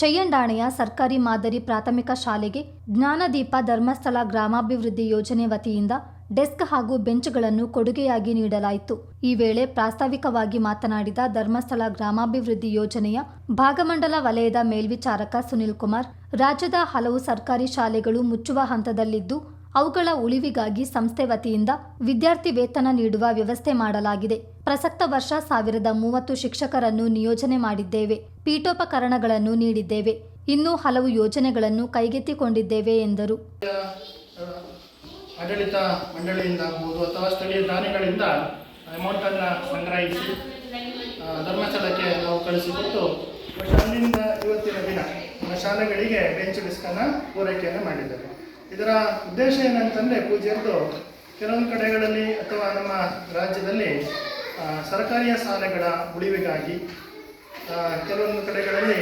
ಚಯ್ಯಂಡಾಣೆಯ ಸರ್ಕಾರಿ ಮಾದರಿ ಪ್ರಾಥಮಿಕ ಶಾಲೆಗೆ ಜ್ಞಾನದೀಪ ಧರ್ಮಸ್ಥಳ ಗ್ರಾಮಾಭಿವೃದ್ಧಿ ಯೋಜನೆ ವತಿಯಿಂದ ಡೆಸ್ಕ್ ಹಾಗೂ ಬೆಂಚ್ಗಳನ್ನು ಕೊಡುಗೆಯಾಗಿ ನೀಡಲಾಯಿತು. ಈ ವೇಳೆ ಪ್ರಾಸ್ತಾವಿಕವಾಗಿ ಮಾತನಾಡಿದ ಧರ್ಮಸ್ಥಳ ಗ್ರಾಮಾಭಿವೃದ್ಧಿ ಯೋಜನೆಯ ಭಾಗಮಂಡಲ ವಲಯದ ಮೇಲ್ವಿಚಾರಕ ಸುನಿಲ್ ಕುಮಾರ್, ರಾಜ್ಯದ ಹಲವು ಸರ್ಕಾರಿ ಶಾಲೆಗಳು ಮುಚ್ಚುವ ಹಂತದಲ್ಲಿದ್ದು, ಅವುಗಳ ಉಳಿವಿಗಾಗಿ ಸಂಸ್ಥೆ ವತಿಯಿಂದ ವಿದ್ಯಾರ್ಥಿ ವೇತನ ನೀಡುವ ವ್ಯವಸ್ಥೆ ಮಾಡಲಾಗಿದೆ. ಪ್ರಸಕ್ತ ವರ್ಷ ಸಾವಿರದ ಮೂವತ್ತು ಶಿಕ್ಷಕರನ್ನು ನಿಯೋಜನೆ ಮಾಡಿದ್ದೇವೆ. ಪೀಠೋಪಕರಣಗಳನ್ನು ನೀಡಿದ್ದೇವೆ. ಇನ್ನೂ ಹಲವು ಯೋಜನೆಗಳನ್ನು ಕೈಗೆತ್ತಿಕೊಂಡಿದ್ದೇವೆ ಎಂದರು. ಆಡಳಿತ ಮಂಡಳಿಯಿಂದ ಆಗ್ಬೋದು ಅಥವಾ ಸ್ಥಳೀಯ ದಾನಿಗಳಿಂದ ಅಮೌಂಟನ್ನು ಸಂಗ್ರಹಿಸಿ ಧರ್ಮಸ್ಥಳಕ್ಕೆ ನಾವು ಕಳಿಸಿಕೊಟ್ಟು ಅಲ್ಲಿಂದ ಇವತ್ತಿನ ದಿನ ಶಾಲೆಗಳಿಗೆ ಬೆಂಚ್ ಡಿಸ್ಕನ್ನು ಪೂರೈಕೆಯನ್ನು ಮಾಡಿದ್ದಾರೆ ಇದರ ಉದ್ದೇಶ ಏನಂತಂದರೆ ಪೂಜೆಯದ್ದು ಕೆಲವೊಂದು ಕಡೆಗಳಲ್ಲಿ ಅಥವಾ ನಮ್ಮ ರಾಜ್ಯದಲ್ಲಿ ಸರ್ಕಾರಿಯ ಶಾಲೆಗಳ ಉಳಿವಿಗಾಗಿ ಕೆಲವೊಂದು ಕಡೆಗಳಲ್ಲಿ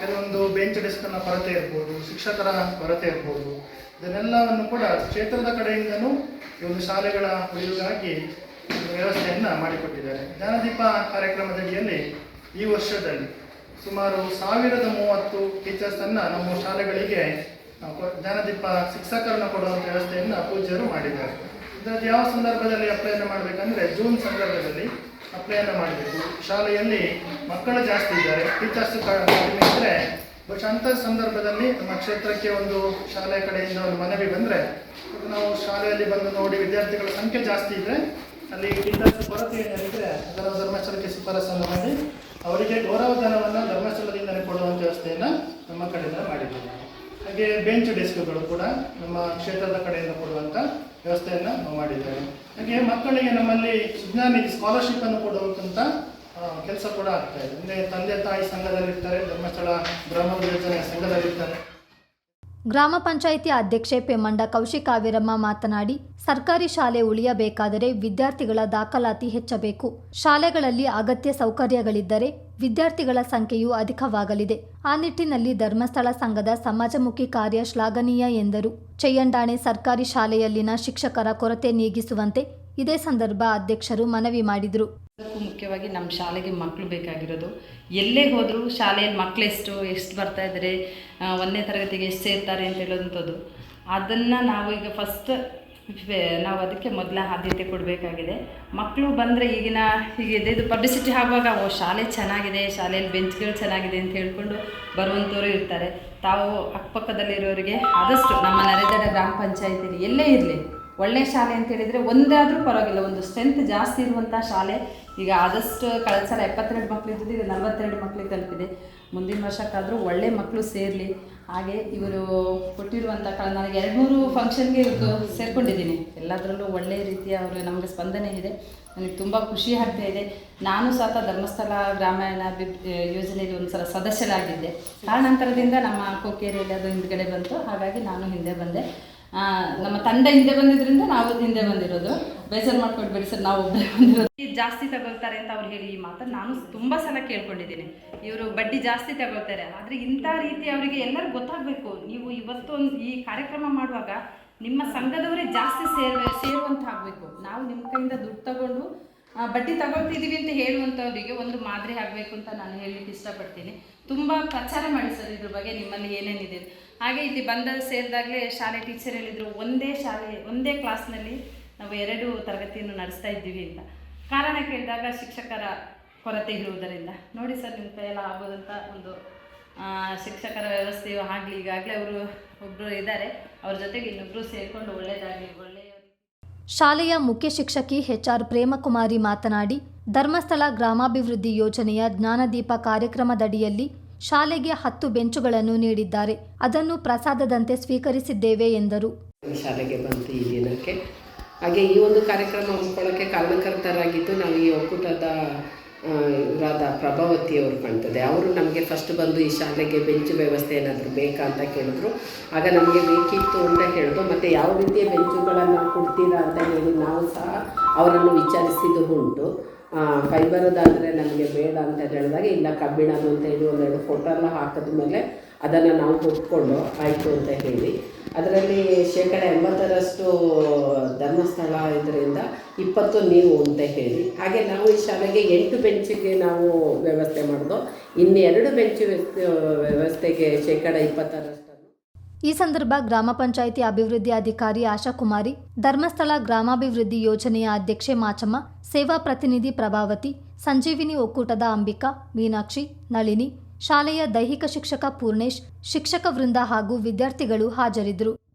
ಕೆಲವೊಂದು ಬೆಂಚ್ ಡೆಸ್ಕ್ನ ಕೊರತೆ ಇರ್ಬೋದು, ಶಿಕ್ಷಕರ ಕೊರತೆ ಇರ್ಬೋದು, ಇದನ್ನೆಲ್ಲವನ್ನು ಕೂಡ ಕ್ಷೇತ್ರದ ಕಡೆಯಿಂದನೂ ಈ ಒಂದು ಶಾಲೆಗಳ ಉಳಿವಿಗಾಗಿ ವ್ಯವಸ್ಥೆಯನ್ನು ಮಾಡಿಕೊಟ್ಟಿದ್ದಾರೆ. ಜ್ಞಾನದೀಪ ಕಾರ್ಯಕ್ರಮದಡಿಯಲ್ಲಿ ಈ ವರ್ಷದಲ್ಲಿ ಸುಮಾರು ಸಾವಿರದ ಮೂವತ್ತು ಟೀಚರ್ಸನ್ನು ನಮ್ಮ ಶಾಲೆಗಳಿಗೆ ಜ್ಞಾನದೀಪ ಶಿಕ್ಷಕರನ್ನು ಕೊಡುವಂಥ ವ್ಯವಸ್ಥೆಯನ್ನು ಪೂಜ್ಯರು ಮಾಡಿದ್ದಾರೆ. ಇದರಲ್ಲಿ ಯಾವ ಸಂದರ್ಭದಲ್ಲಿ ಅಪ್ಲೈನ ಮಾಡಬೇಕಂದ್ರೆ ಜೂನ್ ಸಂದರ್ಭದಲ್ಲಿ ಅಪ್ಲೈನ ಮಾಡಬೇಕು. ಶಾಲೆಯಲ್ಲಿ ಮಕ್ಕಳು ಜಾಸ್ತಿ ಇದ್ದಾರೆ ಟೀಚರ್ಸ್ ಕಡಿಮೆ ಇದ್ದರೆ ಬಹುಶಃ ಅಂಥ ಸಂದರ್ಭದಲ್ಲಿ ನಮ್ಮ ಕ್ಷೇತ್ರಕ್ಕೆ ಒಂದು ಶಾಲೆ ಕಡೆಯಿಂದ ಒಂದು ಮನವಿ ಬಂದರೆ ನಾವು ಶಾಲೆಯಲ್ಲಿ ಬಂದು ನೋಡಿ ವಿದ್ಯಾರ್ಥಿಗಳ ಸಂಖ್ಯೆ ಜಾಸ್ತಿ ಇದ್ದರೆ ಅಲ್ಲಿ ಟೀಚರ್ಸ್ ಕೊರತೆ ಏನಿದ್ರೆ ಅದರ ಧರ್ಮಸ್ಥಳಕ್ಕೆ ಶಿಫಾರಸನ್ನು ಮಾಡಿ, ಅವರಿಗೆ ಗೌರವಧನವನ್ನು ಧರ್ಮಸ್ಥಳದಿಂದಲೇ ಕೊಡುವಂಥ ವ್ಯವಸ್ಥೆಯನ್ನು ನಮ್ಮ ಕಡೆಯಿಂದ ಮಾಡಿದ್ದೇವೆ. ಹಾಗೆ ಬೆಂಚ್ ಡೆಸ್ಕ್ಗಳು ಕೂಡ ನಮ್ಮ ಕ್ಷೇತ್ರದ ಕಡೆಯಿಂದ ಕೊಡುವಂಥ ವ್ಯವಸ್ಥೆಯನ್ನು ಮಾಡಿದ್ದೇವೆ. ಹಾಗೆ ಮಕ್ಕಳಿಗೆ ನಮ್ಮಲ್ಲಿ ಸುಜ್ಞಾನಿಗೆ ಸ್ಕಾಲರ್ಶಿಪ್ ಅನ್ನು ಕೊಡುವಂಥ ಕೆಲಸ ಕೂಡ ಆಗ್ತಾ ಇದೆ. ಅಂದರೆ ತಂದೆ ತಾಯಿ ಸಂಘದಲ್ಲಿರ್ತಾರೆ, ಧರ್ಮಸ್ಥಳ ಗ್ರಾಮ ಯೋಜನೆ ಸಂಘದಲ್ಲಿರ್ತಾರೆ. ಗ್ರಾಮ ಪಂಚಾಯಿತಿ ಅಧ್ಯಕ್ಷೆ ಪೆಮ್ಮಂಡ ಕೌಶಿಕಾವಿರಮ್ಮ ಮಾತನಾಡಿ, ಸರ್ಕಾರಿ ಶಾಲೆ ಉಳಿಯಬೇಕಾದರೆ ವಿದ್ಯಾರ್ಥಿಗಳ ದಾಖಲಾತಿ ಹೆಚ್ಚಬೇಕು. ಶಾಲೆಗಳಲ್ಲಿ ಅಗತ್ಯ ಸೌಕರ್ಯಗಳಿದ್ದರೆ ವಿದ್ಯಾರ್ಥಿಗಳ ಸಂಖ್ಯೆಯೂ ಅಧಿಕವಾಗಲಿದೆ. ಆ ನಿಟ್ಟಿನಲ್ಲಿ ಧರ್ಮಸ್ಥಳ ಸಂಘದ ಸಮಾಜಮುಖಿ ಕಾರ್ಯ ಶ್ಲಾಘನೀಯ ಎಂದರು. ಚಯ್ಯಂಡಾಣೆ ಸರ್ಕಾರಿ ಶಾಲೆಯಲ್ಲಿನ ಶಿಕ್ಷಕರ ಕೊರತೆ ನೀಗಿಸುವಂತೆ ಇದೇ ಸಂದರ್ಭ ಅಧ್ಯಕ್ಷರು ಮನವಿ ಮಾಡಿದರು. ಮುಖ್ಯವಾಗಿ ನಮ್ಮ ಶಾಲೆಗೆ ಮಕ್ಕಳು ಬೇಕಾಗಿರೋದು. ಎಲ್ಲೇ ಹೋದರೂ ಶಾಲೆಯಲ್ಲಿ ಮಕ್ಕಳೆಷ್ಟು ಎಷ್ಟು ಬರ್ತಾ ಇದ್ದಾರೆ ಒಂದನೇ ತರಗತಿಗೆ ಎಷ್ಟು ಸೇರ್ತಾರೆ ಅಂತ ಹೇಳೋದಂಥದ್ದು. ಅದನ್ನು ನಾವು ಈಗ ಫಸ್ಟ್ ನಾವು ಅದಕ್ಕೆ ಮೊದಲ ಆದ್ಯತೆ ಕೊಡಬೇಕಾಗಿದೆ. ಮಕ್ಕಳು ಬಂದರೆ ಈಗಿನ ಈಗ ಇದು ಪಬ್ಲಿಸಿಟಿ ಆಗುವಾಗ, ಓ, ಶಾಲೆ ಚೆನ್ನಾಗಿದೆ, ಶಾಲೆಯಲ್ಲಿ ಬೆಂಚ್ಗಳು ಚೆನ್ನಾಗಿದೆ ಅಂತ ಹೇಳ್ಕೊಂಡು ಬರುವಂಥವರು ಇರ್ತಾರೆ. ತಾವು ಅಕ್ಕಪಕ್ಕದಲ್ಲಿರೋರಿಗೆ ಆದಷ್ಟು ನಮ್ಮ ನರೇದಡ ಗ್ರಾಮ ಪಂಚಾಯತಿಲಿ ಎಲ್ಲೇ ಇರಲಿ. ಒಳ್ಳೆ ಶಾಲೆ ಅಂತ ಹೇಳಿದರೆ ಒಂದಾದರೂ ಪರವಾಗಿಲ್ಲ, ಒಂದು ಸ್ಟ್ರೆಂತ್ ಜಾಸ್ತಿ ಇರುವಂಥ ಶಾಲೆ. ಈಗ ಆದಷ್ಟು ಕಳೆದ ಸಲ ಎಪ್ಪತ್ತೆರಡು ಮಕ್ಕಳು ಇದ್ದಿದ್ದು, ಈಗ ನಲವತ್ತೆರಡು ಮಕ್ಕಳಿಗೆ ತಲುಪಿದೆ. ಮುಂದಿನ ವರ್ಷಕ್ಕಾದರೂ ಒಳ್ಳೆ ಮಕ್ಕಳು ಸೇರಲಿ. ಹಾಗೆ ಇವರು ಕೊಟ್ಟಿರುವಂಥ ಕಳೆ ನನಗೆ ಎರಡು ಮೂರು ಫಂಕ್ಷನ್ಗೆ ಇವ್ರದ್ದು ಸೇರಿಕೊಂಡಿದ್ದೀನಿ. ಎಲ್ಲದರಲ್ಲೂ ಒಳ್ಳೆಯ ರೀತಿಯ ಅವರು ನಮಗೆ ಸ್ಪಂದನೆ ಇದೆ. ನನಗೆ ತುಂಬ ಖುಷಿ ಆಗ್ತಾ ಇದೆ. ನಾನು ಸಹ ಧರ್ಮಸ್ಥಳ ಗ್ರಾಮೀಣ ಯೋಜನೆಯಲ್ಲಿ ಒಂದು ಸಲ ಸದಸ್ಯರಾಗಿದ್ದೆ ಕಾರಣಾಂತರದಿಂದ ನಮ್ಮ ಕೋಕೇರಿಯಲ್ಲಿ ಅದು ಹಿಂದ್ಗಡೆ ಬಂತು. ಹಾಗಾಗಿ ನಾನು ಹಿಂದೆ ಬಂದೆ. ನಮ್ಮ ತಂದೆ ಹಿಂದೆ ಬಂದಿದ್ರಿಂದ ನಾವು ಹಿಂದೆ ಬಂದಿರೋದು. ಬೇಜಾರು ಮಾಡ್ಕೊಡ್ಬೇಡಿ ಸರ್, ನಾವು ಒಬ್ಬರೇ ಬಂದಿರೋದು. ಜಾಸ್ತಿ ತಗೊಳ್ತಾರೆ ಅಂತ ಅವ್ರು ಹೇಳಿ ಈ ಮಾತನ್ನು ನಾನು ತುಂಬ ಸಲ ಕೇಳ್ಕೊಂಡಿದ್ದೀನಿ. ಇವರು ಬಡ್ಡಿ ಜಾಸ್ತಿ ತಗೊಳ್ತಾರೆ. ಆದರೆ ಇಂಥ ರೀತಿ ಅವರಿಗೆ ಎಲ್ಲರೂ ಗೊತ್ತಾಗಬೇಕು. ನೀವು ಇವತ್ತು ಒಂದು ಈ ಕಾರ್ಯಕ್ರಮ ಮಾಡುವಾಗ ನಿಮ್ಮ ಸಂಘದವರೇ ಜಾಸ್ತಿ ಸೇರ್ ಸೇರುವಂತ ಆಗಬೇಕು. ನಾವು ನಿಮ್ಮ ಕೈಯಿಂದ ದುಡ್ಡು ತಗೊಂಡು ಬಡ್ಡಿ ತಗೊಳ್ತಿದ್ದೀವಿ ಅಂತ ಹೇಳುವಂಥವರಿಗೆ ಒಂದು ಮಾದರಿ ಆಗಬೇಕು ಅಂತ ನಾನು ಹೇಳಲಿಕ್ಕೆ ಇಷ್ಟಪಡ್ತೀನಿ. ತುಂಬ ಪ್ರಚಾರ ಮಾಡಿ ಸರ್ ಇದ್ರ ಬಗ್ಗೆ ನಿಮ್ಮಲ್ಲಿ ಏನೇನಿದೆ ಹಾಗೆ ಇಲ್ಲಿ ಬಂದ ಸೇರಿದಾಗಲೇ ಶಾಲೆ ಟೀಚರ್ ಹೇಳಿದರು, ಒಂದೇ ಶಾಲೆ, ಒಂದೇ ಕ್ಲಾಸ್ನಲ್ಲಿ ನಾವು ಎರಡು ತರಗತಿಯನ್ನು ನಡೆಸ್ತಾ ಇದ್ದೀವಿ ಅಂತ. ಕಾರಣ ಕೇಳಿದಾಗ ಶಿಕ್ಷಕರ ಕೊರತೆ ಇರುವುದರಿಂದ. ನೋಡಿ ಸರ್ ನಿಮ್ಮ ಕೈಯೆಲ್ಲ ಆಗೋದಂಥ ಒಂದು ಶಿಕ್ಷಕರ ವ್ಯವಸ್ಥೆಯು ಆಗಲಿ, ಈಗಾಗಲೇ ಅವರು ಒಬ್ಬರು ಇದ್ದಾರೆ. ಅವ್ರ ಜೊತೆಗೆ ಇನ್ನೊಬ್ಬರು ಸೇರಿಕೊಂಡು ಒಳ್ಳೆಯದಾಗಲಿ ಒಳ್ಳೆಯ ಶಾಲೆಯ ಮುಖ್ಯ ಶಿಕ್ಷಕಿ ಹೆಚ್ಆರ್ ಪ್ರೇಮಕುಮಾರಿ ಮಾತನಾಡಿ, ಧರ್ಮಸ್ಥಳ ಗ್ರಾಮಾಭಿವೃದ್ಧಿ ಯೋಜನೆಯ ಜ್ಞಾನದೀಪ ಕಾರ್ಯಕ್ರಮದಡಿಯಲ್ಲಿ ಶಾಲೆಗೆ ಹತ್ತು ಬೆಂಚುಗಳನ್ನು ನೀಡಿದ್ದಾರೆ. ಅದನ್ನು ಪ್ರಸಾದದಂತೆ ಸ್ವೀಕರಿಸಿದ್ದೇವೆ ಎಂದರು. ಶಾಲೆಗೆ ಬಂತು ಈ ದಿನಕ್ಕೆ. ಹಾಗೆ ಈ ಒಂದು ಕಾರ್ಯಕ್ರಮ ಹಮ್ಮಿಕೊಳ್ಳೋಕ್ಕೆ ಕಾರಣಕರ್ತರಾಗಿದ್ದು ನಾವು ಈ ಒಕ್ಕೂಟದ ಇವರಾದ ಪ್ರಭಾವತಿ ಅವರು ಕಾಣ್ತದೆ. ಅವರು ನಮಗೆ ಫಸ್ಟ್ ಬಂದು ಈ ಶಾಲೆಗೆ ಬೆಂಚು ವ್ಯವಸ್ಥೆ ಏನಾದರೂ ಬೇಕಾ ಅಂತ ಕೇಳಿದ್ರು. ಆಗ ನಮಗೆ ಬೇಕಿತ್ತು ಅಂತ ಹೇಳಿದ್ರು ಮತ್ತು ಯಾವ ರೀತಿಯ ಬೆಂಚುಗಳನ್ನು ಕೊಡ್ತೀರಾ ಅಂತ ಹೇಳಿ ನಾವು ಸಹ ಅವರನ್ನು ವಿಚಾರಿಸಿದ್ದು ಉಂಟು. ಫೈಬರದಾದರೆ ನಮಗೆ ಬೇಡ ಅಂತ ಹೇಳಿದಾಗ, ಇಲ್ಲ ಕಬ್ಬಿಣದು ಅಂತ ಹೇಳಿ ಒಂದೆರಡು ಫೋಟೋ ಎಲ್ಲ ಹಾಕಿದ ಮೇಲೆ ಅದನ್ನು ನಾವು ಹೊತ್ಕೊಂಡು ಆಯಿತು ಅಂತ ಹೇಳಿ. ಅದರಲ್ಲಿ ಶೇಕಡ ಎಂಬತ್ತರಷ್ಟು ಧರ್ಮಸ್ಥಳ ಇದರಿಂದ ಇಪ್ಪತ್ತು ನೀವು ಅಂತ ಹೇಳಿ. ಹಾಗೆ ನಾವು ಈ ಶಾಲೆಗೆ ಎಂಟು ಬೆಂಚಿಗೆ ನಾವು ವ್ಯವಸ್ಥೆ ಮಾಡಿದೋ, ಇನ್ನು ಎರಡು ಬೆಂಚು ವ್ಯವಸ್ಥೆಗೆ ಶೇಕಡ ಇಪ್ಪತ್ತರಷ್ಟು ಈ ಸಂದರ್ಭ ಗ್ರಾಮ ಪಂಚಾಯಿತಿ ಅಭಿವೃದ್ಧಿ ಅಧಿಕಾರಿ ಆಶಾಕುಮಾರಿ ಧರ್ಮಸ್ಥಳ ಗ್ರಾಮಾಭಿವೃದ್ಧಿ ಯೋಜನೆಯ ಅಧ್ಯಕ್ಷೆ ಮಾಚಮ್ಮ, ಸೇವಾ ಪ್ರತಿನಿಧಿ ಪ್ರಭಾವತಿ, ಸಂಜೀವಿನಿ ಒಕ್ಕೂಟದ ಅಂಬಿಕಾ, ಮೀನಾಕ್ಷಿ, ನಳಿನಿ ಶಾಲೆಯ ದೈಹಿಕ ಶಿಕ್ಷಕ ಪೂರ್ಣೇಶ್ ಶಿಕ್ಷಕ ವೃಂದ ಹಾಗೂ ವಿದ್ಯಾರ್ಥಿಗಳು ಹಾಜರಿದ್ದರು.